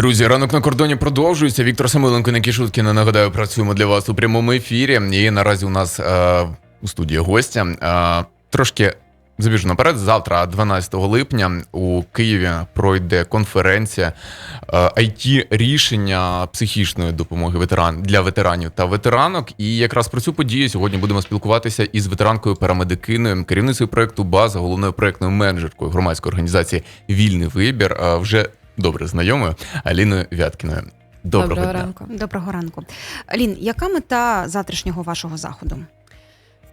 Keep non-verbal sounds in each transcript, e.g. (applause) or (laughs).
Друзі, ранок на кордоні продовжується. Віктор Самиленко, Нікі Шуткіна, нагадаю, працюємо для вас у прямому ефірі. І наразі у нас е, у студії гостя. Е, трошки забіжу наперед. Завтра, 12 липня, у Києві пройде конференція е, it рішення психічної допомоги ветеран для ветеранів та ветеранок. І якраз про цю подію сьогодні будемо спілкуватися із ветеранкою парамедикиною, керівницею проекту База, головною проектною менеджеркою громадської організації Вільний вибір. е, вже добре знайомою Аліною Вяткіною. Доброго, Доброго дня. ранку. Доброго ранку. Алін, яка мета завтрашнього вашого заходу?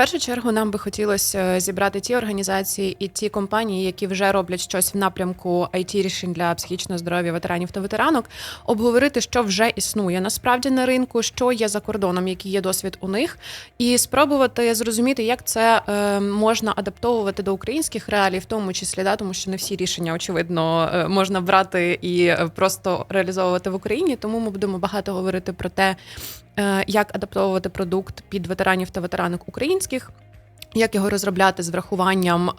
Першу чергу нам би хотілося е, зібрати ті організації і ті компанії, які вже роблять щось в напрямку it рішень для психічного здоров'я ветеранів та ветеранок, обговорити, що вже існує насправді на ринку, що є за кордоном, який є досвід у них, і спробувати зрозуміти, як це е, можна адаптовувати до українських реалій, в тому числі, да, тому що не всі рішення, очевидно, е, можна брати і просто реалізовувати в Україні. Тому ми будемо багато говорити про те, як адаптовувати продукт під ветеранів та ветеранок українських. Як його розробляти з врахуванням е,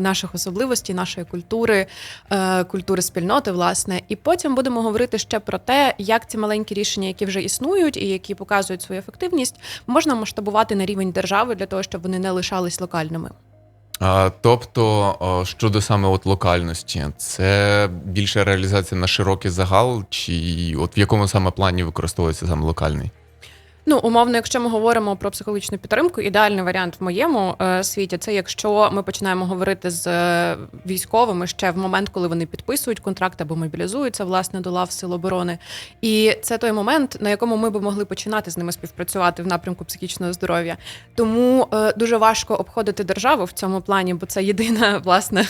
наших особливостей, нашої культури, е, культури спільноти, власне, і потім будемо говорити ще про те, як ці маленькі рішення, які вже існують і які показують свою ефективність, можна масштабувати на рівень держави для того, щоб вони не лишались локальними. А, тобто, щодо саме от локальності, це більше реалізація на широкий загал, чи от в якому саме плані використовується саме локальний? Ну, умовно, якщо ми говоримо про психологічну підтримку, ідеальний варіант в моєму е, світі це якщо ми починаємо говорити з е, військовими ще в момент, коли вони підписують контракт або мобілізуються власне до лав сил оборони. І це той момент, на якому ми б могли починати з ними співпрацювати в напрямку психічного здоров'я. Тому е, дуже важко обходити державу в цьому плані, бо це єдина (laughs) власне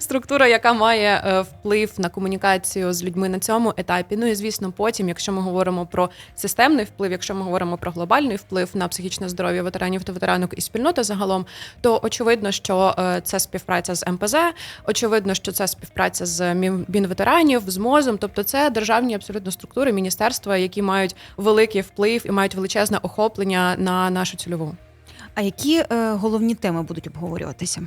структура, яка має е, вплив на комунікацію з людьми на цьому етапі. Ну і звісно, потім, якщо ми говоримо про системний вплив, якщо ми говоримо про глобальний вплив на психічне здоров'я ветеранів та ветеранок і спільноти загалом, то очевидно, що е, це співпраця з МПЗ, очевидно, що це співпраця з Мін- Мінветеранів, з МОЗом, тобто це державні абсолютно структури, міністерства, які мають великий вплив і мають величезне охоплення на нашу цільову. А які е, головні теми будуть обговорюватися?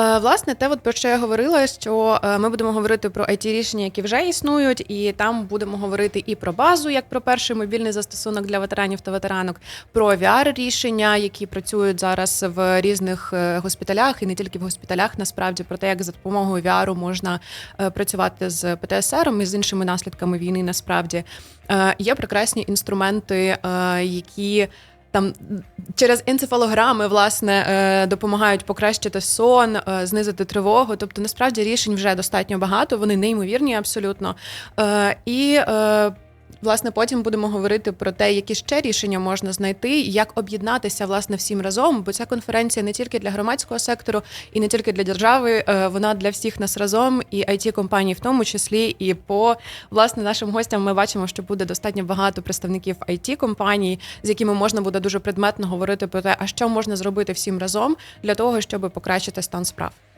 Е, Власне, те, от про що я говорила, що е, ми будемо говорити про it рішення, які вже існують, і там будемо говорити і про базу, як про перший мобільний застосунок для ветеранів та ветеранок, про vr рішення, які працюють зараз в різних е, госпіталях, і не тільки в госпіталях, насправді про те, як за допомогою VR можна працювати з ПТСР і з іншими наслідками війни. Насправді є прекрасні інструменти, які там через енцефалограми власне е, допомагають покращити сон, е, знизити тривогу. Тобто, насправді рішень вже достатньо багато, вони неймовірні абсолютно. Е, І власне потім будемо говорити про те, які ще рішення можна знайти, як об'єднатися власне всім разом. Бо ця конференція не тільки для громадського сектору і не тільки для держави, е, вона для всіх нас разом, і it компаній в тому числі. І по власне нашим гостям ми бачимо, що буде достатньо багато представників it компаній, з якими можна буде дуже предметно говорити про те, а що можна зробити всім разом для того, щоб покращити стан справ.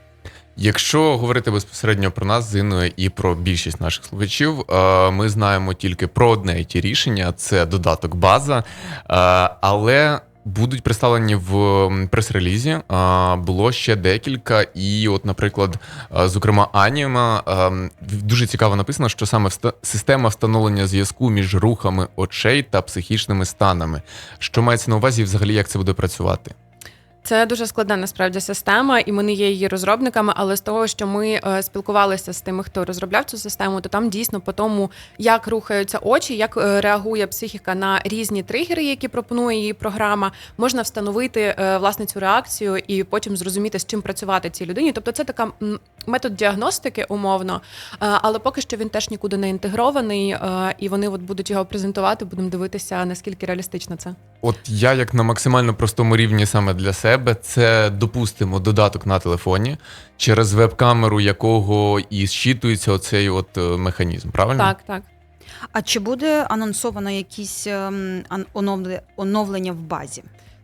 Якщо говорити безпосередньо про нас з Інною і про більшість наших слухачів, е, ми знаємо тільки про одне it рішення це додаток база, Е, але. Будуть представлені в прес-релізі. е, Було ще декілька, і, от, наприклад, зокрема, Аніма дуже цікаво написано, що саме система встановлення зв'язку між рухами очей та психічними станами. Що мається на увазі, взагалі, як це буде працювати? Це дуже складна насправді система, і ми не є її розробниками. Але з того, що ми е, спілкувалися з тими, хто розробляв цю систему, то там дійсно по тому, як рухаються очі, як е, реагує психіка на різні тригери, які пропонує її програма, можна встановити е, власне цю реакцію і потім зрозуміти, з чим працювати цій людині. Тобто, це така метод діагностики умовно, але поки що він теж нікуди не інтегрований, і вони от будуть його презентувати. Будемо дивитися, наскільки реалістично це. От я як на максимально простому рівні саме для себе, це допустимо додаток на телефоні, через веб-камеру якого і зчитується оцей от е, механізм, правильно? Так, так. А чи буде анонсовано якісь ем, ан- оновле- оновлення в базі?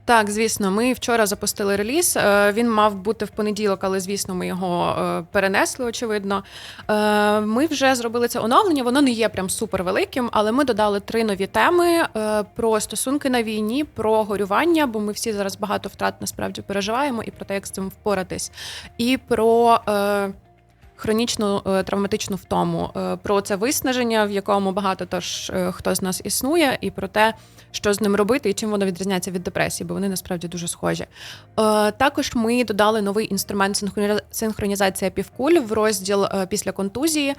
Так, звісно, ми вчора запустили реліз. Е, Він мав бути в понеділок, але звісно, ми його е, перенесли. Очевидно. Е, Ми вже зробили це оновлення. Воно не є прям супер великим, але ми додали три нові теми про стосунки на війні, про горювання, бо ми всі зараз багато втрат насправді переживаємо, і про те, як з цим впоратись, і про. Хронічну е, травматичну втому, е, про це виснаження, в якому багато тож е, хто з нас існує, і про те, що з ним робити і чим воно відрізняється від депресії, бо вони насправді дуже схожі. Також ми додали новий інструмент синхроні- синхронізація півкуль в розділ після контузії.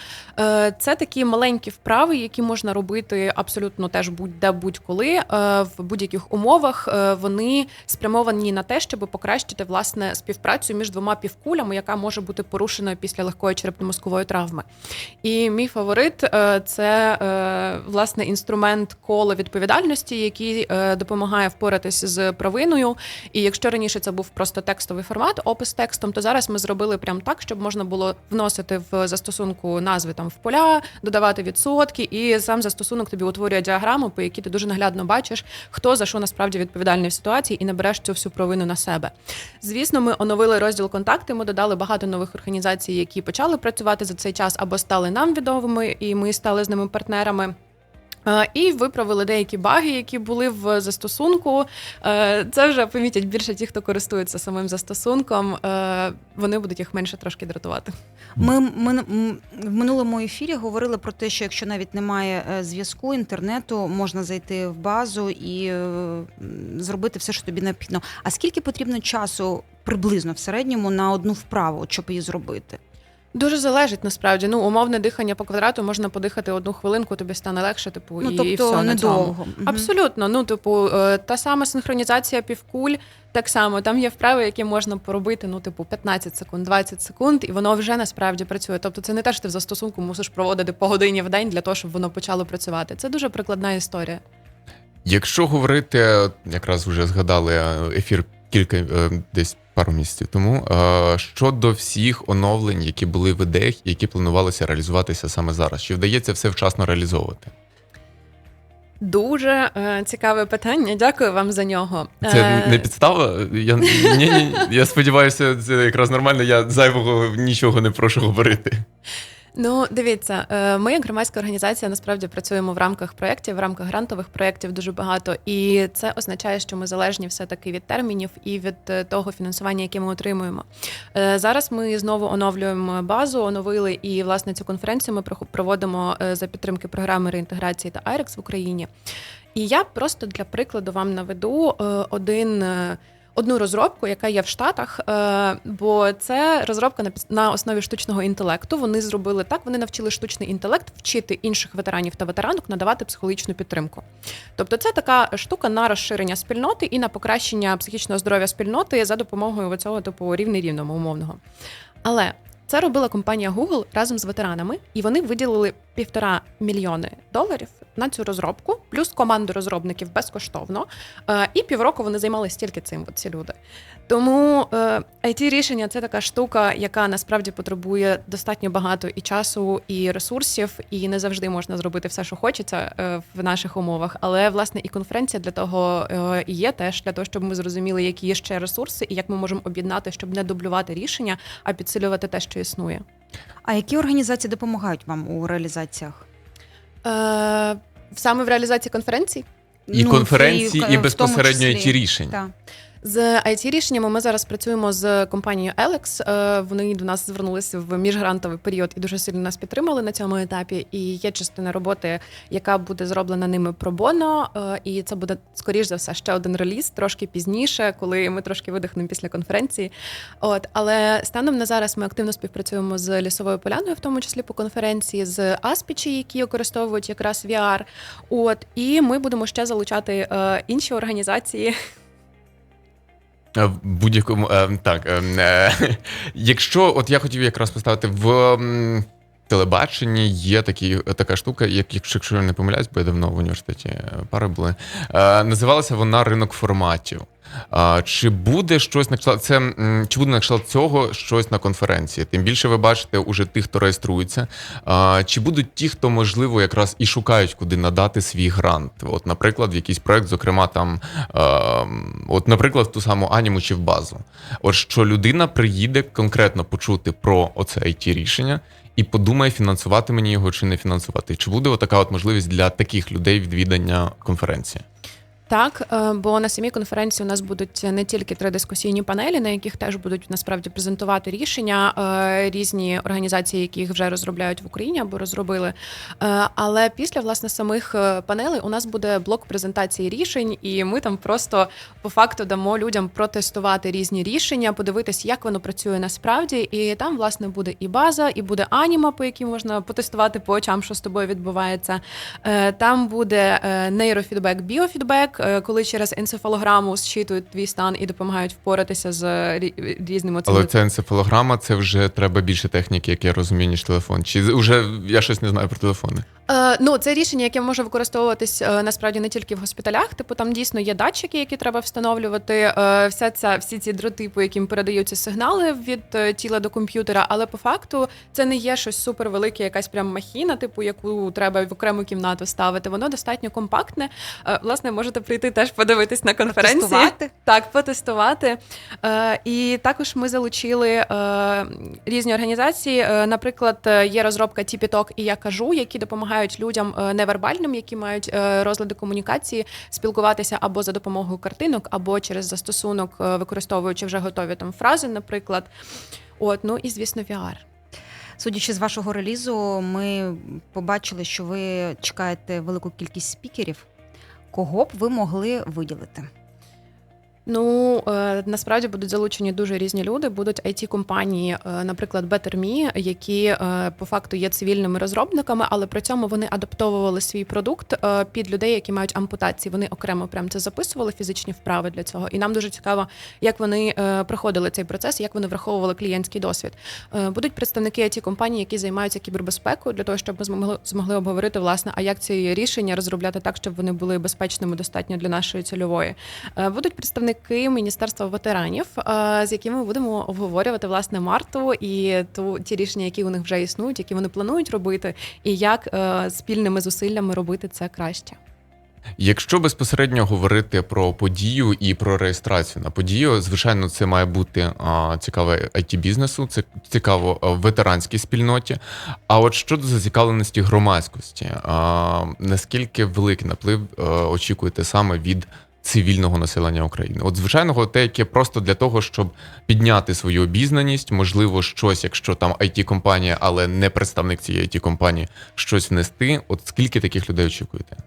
Це такі маленькі вправи, які можна робити абсолютно теж будь-де будь-коли в будь-яких умовах. Вони спрямовані на те, щоб покращити власне співпрацю між двома півкулями, яка може бути порушеною після легкої черепно-мозкової травми. І мій фаворит е, це е, власне інструмент коло відповідальності, який е, допомагає впоратись з провиною. І якщо раніше це був просто текстовий формат, опис текстом, то зараз ми зробили прям так, щоб можна було вносити в застосунку назви там в поля, додавати відсотки, і сам застосунок тобі утворює діаграму, по якій ти дуже наглядно бачиш, хто за що насправді відповідальний в ситуації, і не береш цю всю провину на себе. Звісно, ми оновили розділ контакти. Ми додали багато нових організацій, які почали працювати за цей час або стали нам відомими, і ми стали з ними партнерами. Е, І виправили деякі баги, які були в застосунку. Е, Це вже помітять більше ті, хто користується самим застосунком. Е, Вони будуть їх менше трошки дратувати. Ми, ми в минулому ефірі говорили про те, що якщо навіть немає зв'язку, інтернету, можна зайти в базу і зробити все, що тобі необхідно. А скільки потрібно часу приблизно в середньому на одну вправу, щоб її зробити? Дуже залежить насправді. Ну, умовне дихання по квадрату можна подихати одну хвилинку, тобі стане легше, типу, Ну і тобто все недовго. Мгм. Абсолютно. Ну, типу, е, та сама синхронізація півкуль, так само. Там є вправи, які можна поробити, ну, типу, 15 секунд, 20 секунд, і воно вже насправді працює. Тобто, це не те, що ти в застосунку мусиш проводити по годині в день для того, щоб воно почало працювати. Це дуже прикладна історія. Якщо говорити, якраз вже згадали е, ефір кілька е, десь пару місяців тому. е, Щодо всіх оновлень, які були в ідеях, які планувалися реалізуватися саме зараз, чи вдається все вчасно реалізовувати? Дуже е, цікаве питання. Дякую вам за нього. Це Е, не підстава. Я ні, ні, я сподіваюся, це якраз нормально. Я зайвого нічого не прошу говорити. Ну, дивіться, е, ми як громадська організація насправді працюємо в рамках проєктів, в рамках грантових проєктів дуже багато, і це означає, що ми залежні все таки від термінів і від е, того фінансування, яке ми отримуємо. Е, Зараз ми знову оновлюємо базу, оновили і власне цю конференцію ми проводимо за підтримки програми реінтеграції та Айрекс в Україні. І я просто для прикладу вам наведу один. Одну розробку, яка є в Штатах, е, бо це розробка на основі штучного інтелекту. Вони зробили так, вони навчили штучний інтелект вчити інших ветеранів та ветеранок надавати психологічну підтримку. Тобто, це така штука на розширення спільноти і на покращення психічного здоров'я спільноти за допомогою цього типу рівний рівному умовного. Але це робила компанія Google разом з ветеранами, і вони виділили півтора мільйони доларів на цю розробку, плюс команду розробників безкоштовно. Е, І півроку вони займалися тільки цим, ці люди. Тому е, it рішення це така штука, яка насправді потребує достатньо багато і часу, і ресурсів, і не завжди можна зробити все, що хочеться е, в наших умовах. Але власне і конференція для того е, і є теж для того, щоб ми зрозуміли, які є ще ресурси, і як ми можемо об'єднати, щоб не дублювати рішення, а підсилювати те, що існує. А які організації допомагають вам у реалізаціях? Е, саме в реалізації конференції І Ну, конференції, і в безпосередньо ті рішення. Так. З it рішеннями ми зараз працюємо з компанією Alex. Е, Вони до нас звернулися в міжгрантовий період і дуже сильно нас підтримали на цьому етапі. І є частина роботи, яка буде зроблена ними пробоно. е, І це буде скоріш за все ще один реліз, трошки пізніше, коли ми трошки видихнемо після конференції. От але станом на зараз ми активно співпрацюємо з лісовою поляною, в тому числі по конференції, з Аспічі, які використовують якраз VR. От і ми будемо ще залучати е, інші організації. Е, В будь-якому е, так. е, е, (laughs) Якщо от я хотів якраз поставити в телебаченні, є такі, така штука, як якщо я не помиляюсь, бо я давно в університеті пари були. Називалася вона ринок форматів. А, чи буде щось на кшталт це чи буде на кшталт цього щось на конференції? Тим більше ви бачите уже тих, хто реєструється. А, чи будуть ті, хто можливо якраз і шукають, куди надати свій грант? От, наприклад, в якийсь проект, зокрема, там, е, от, наприклад, в ту саму аніму чи в базу. От що людина приїде конкретно почути про оце it рішення і подумає, фінансувати мені його чи не фінансувати. Чи буде така от можливість для таких людей відвідання конференції? Так, е, бо на самій конференції у нас будуть не тільки три дискусійні панелі, на яких теж будуть насправді презентувати рішення е, різні організації, які їх вже розробляють в Україні або розробили. Е, Але після власне самих панелей у нас буде блок презентації рішень, і ми там просто по факту дамо людям протестувати різні рішення, подивитись, як воно працює насправді. І там власне буде і база, і буде аніма, по якій можна потестувати по очам, що з тобою відбувається. Там буде нейрофідбек, біофідбек, е, коли через енцефалограму зчитують твій стан і допомагають впоратися з різними цими Але ця енцефалограма, це вже треба більше техніки, як я розумію, ніж телефон. Чи вже я щось не знаю про телефони? Е, ну, це рішення, яке може використовуватись е, насправді не тільки в госпіталях. Типу, там дійсно є датчики, які треба встановлювати. Е, вся ця всі ці дроти, по яким передаються сигнали від е, тіла до комп'ютера. Але по факту це не є щось супервелике, якась прям махіна, типу, яку треба в окрему кімнату ставити. Воно достатньо компактне. Е, власне, можете прийти теж подивитись на конференції. Протестувати? Так, потестувати. Е, і також ми залучили е, різні організації. Е, наприклад, е, є розробка TPTalk і я кажу, які допомагають людям е, невербальним, які мають розлади комунікації, спілкуватися або за допомогою картинок, або через застосунок, використовуючи вже готові там фрази, наприклад. От, ну і звісно, VR. Судячи з вашого релізу, ми побачили, що ви чекаєте велику кількість спікерів. Кого б ви могли виділити? Ну е, насправді будуть залучені дуже різні люди. Будуть it компанії, е, наприклад, BetterMe, які е, по факту є цивільними розробниками, але при цьому вони адаптовували свій продукт під людей, які мають ампутації. Вони окремо прям це записували фізичні вправи для цього. І нам дуже цікаво, як вони проходили цей процес, як вони враховували клієнтський досвід. Будуть представники it компаній, які займаються кібербезпекою, для того, щоб ми змогли змогли обговорити власне, а як ці рішення розробляти так, щоб вони були безпечними достатньо для нашої цільової. Будуть представники Міністерства ветеранів, е, з якими ми будемо обговорювати власне Марту і ту ті рішення, які у них вже існують, які вони планують робити, і як е, спільними зусиллями робити це краще. Якщо безпосередньо говорити про подію і про реєстрацію на подію, звичайно, це має бути а, цікаво it бізнесу, це цікаво ветеранській спільноті. А от щодо зацікавленості громадськості, наскільки великий наплив очікуєте саме від цивільного населення України? От звичайного, те, яке просто для того, щоб підняти свою обізнаність, можливо, щось, якщо там it компанія але не представник цієї it компанії щось внести. От скільки таких людей очікуєте?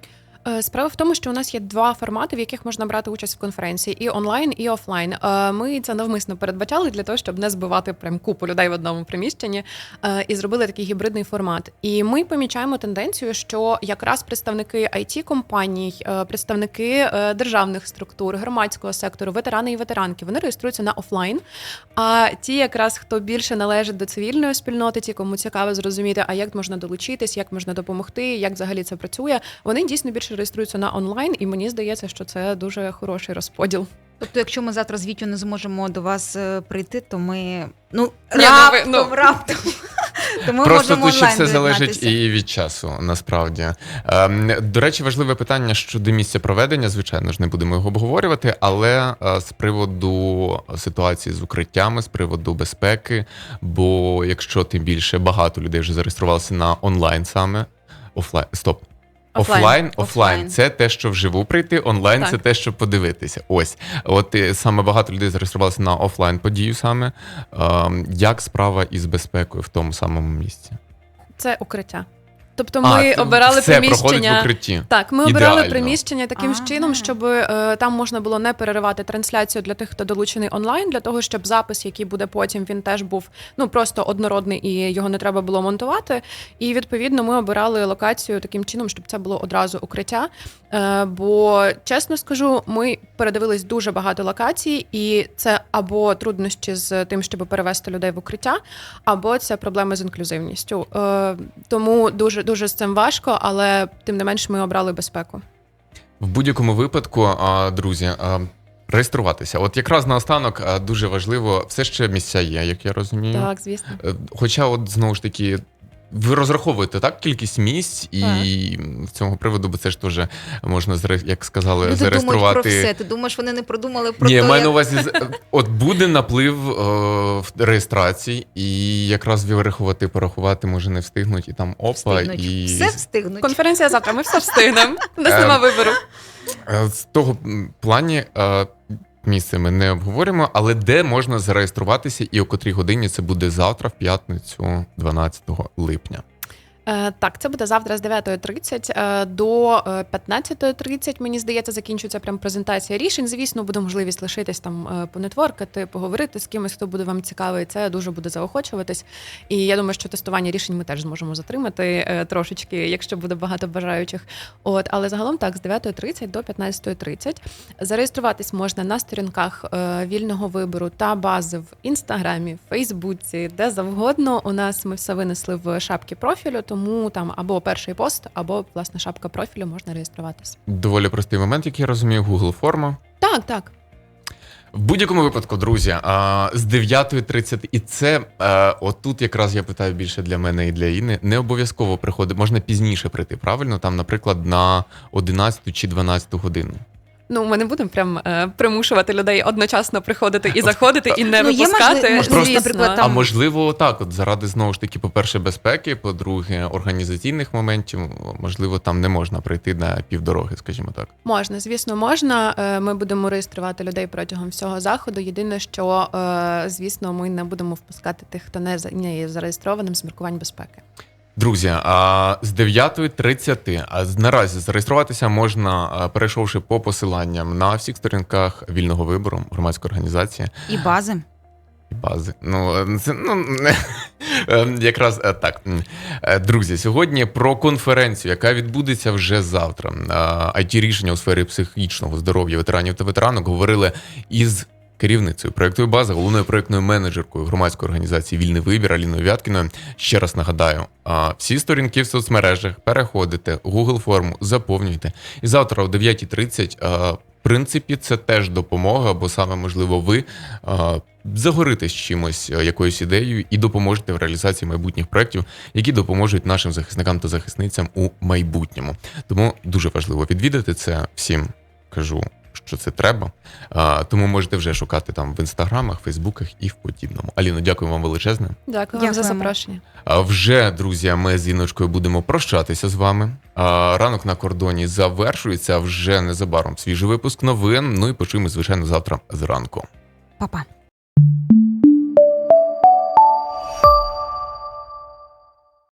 Е, Справа в тому, що у нас є два формати, в яких можна брати участь в конференції: і онлайн, і офлайн. Е, Ми це навмисно передбачали для того, щоб не збивати прям купу людей в одному приміщенні, е, і зробили такий гібридний формат. І ми помічаємо тенденцію, що якраз представники it компаній, представники державних структур, громадського сектору, ветерани і ветеранки, вони реєструються на офлайн. А ті, якраз хто більше належить до цивільної спільноти, ті, кому цікаво зрозуміти, а як можна долучитись, як можна допомогти, як взагалі це працює, вони дійсно більше реєструються на онлайн, і мені здається, що це дуже хороший розподіл. Тобто, якщо ми завтра з Вітю не зможемо до вас е, прийти, то ми ну Ні, ну, раптом, ви- ну. раптом. (laughs) То ми Просто тут ще все залежить і від часу, насправді. Ем, до речі, важливе питання щодо місця проведення. Звичайно ж, не будемо його обговорювати, але е, з приводу ситуації з укриттями, з приводу безпеки. Бо якщо тим більше багато людей вже зареєструвалися на онлайн саме офлайн. Стоп. Офлайн. Офлайн, офлайн, це те, що вживу прийти, онлайн Так. це те, що подивитися. Ось, от е, саме багато людей зареєструвалися на офлайн подію саме. Ем, як справа із безпекою в тому самому місці? Це укриття. Тобто А, ми обирали все приміщення в укритті. Так, ми обирали приміщення таким а, чином, щоб е, там можна було не переривати трансляцію для тих, хто долучений онлайн, для того, щоб запис, який буде потім, він теж був ну просто однородний і його не треба було монтувати. І відповідно ми обирали локацію таким чином, щоб це було одразу укриття. Е, бо чесно скажу, ми передивились дуже багато локацій, і це або труднощі з тим, щоб перевести людей в укриття, або це проблеми з інклюзивністю. Е, тому дуже дуже з цим важко, але тим не менш ми обрали безпеку. В будь-якому випадку, друзі, реєструватися. От якраз наостанок дуже важливо, все ще місця є, як я розумію. Так, звісно. Е, Хоча, от знову ж таки, ви розраховуєте так кількість місць, і з цього приводу, бо це ж теж можна як сказали, Люди думають зареєструвати. про все. Ти думаєш, вони не продумали про Ні, те, я маю на увазі, от буде наплив е, в реєстрацій, і якраз вирахувати, порахувати може не встигнуть, і там опа, встигнуть. і Все встигнуть. Конференція завтра, ми все встигнемо. У нас Е, нема вибору. Е, З того плані е, місце ми не обговоримо, але де можна зареєструватися і о котрій годині це буде завтра, в п'ятницю, 12 липня. Е, Так, це буде завтра з 9.30 е, до е, 15.30, мені здається, закінчується прям презентація рішень. Звісно, буде можливість лишитись там е, понетворкати, поговорити з кимось, хто буде вам цікавий. Це дуже буде заохочуватись. І я думаю, що тестування рішень ми теж зможемо затримати е, трошечки, якщо буде багато бажаючих. От, але загалом так, з 9.30 до 15.30. Зареєструватись можна на сторінках е, вільного вибору та бази в інстаграмі, Фейсбуці, де завгодно. У нас ми все винесли в шапки профілю, тому там або перший пост, або власне шапка профілю можна реєструватись. Доволі простий момент, як я розумію, Google форма. Так, так. В будь-якому випадку, друзі, а, з 9.30, і це е, отут якраз я питаю більше для мене і для Інни. Не обов'язково приходити, можна пізніше прийти, правильно? Там, наприклад, на 11 чи 12 годину. Ну, ми не будемо прям е, примушувати людей одночасно приходити і заходити, і не Ну, є випускати. можли- можливість, звісно. наприклад, А можливо, так, от заради знову ж таки, по-перше, безпеки, по-друге, організаційних моментів, можливо, там не можна прийти на півдороги, скажімо так. Можна, звісно, можна. Е, Ми будемо реєструвати людей протягом всього заходу. Єдине, що е, звісно, ми не будемо впускати тих, хто не за- не є зареєстрованим з міркувань безпеки. Друзі, а з 9.30, а наразі зареєструватися можна, перейшовши по посиланням на всіх сторінках вільного вибору, громадської організації І бази. і бази. Ну, це ну (laughs) е, якраз е, так. Е, Друзі, сьогодні про конференцію, яка відбудеться вже завтра. it рішення у сфері психічного здоров'я ветеранів та ветеранок говорили із. Керівницею проєктної бази, головною проєктною менеджеркою громадської організації Вільний вибір Аліною Вяткіною. Ще раз нагадаю: всі сторінки в соцмережах переходите, Google форму заповнюйте. І завтра о 9.30, в принципі, це теж допомога, бо саме можливо ви загоритесь чимось, якоюсь ідеєю, і допоможете в реалізації майбутніх проєктів, які допоможуть нашим захисникам та захисницям у майбутньому. Тому дуже важливо відвідати це всім. Кажу, що це треба. А, тому можете вже шукати там в інстаграмах, фейсбуках і в подібному. Аліно, дякую вам величезне. Дякую вам за запрошення. А вже, друзі, ми з Іночкою будемо прощатися з вами. А, ранок на кордоні завершується вже незабаром свіжий випуск новин. Ну і почуємо, звичайно, завтра зранку. Па-па.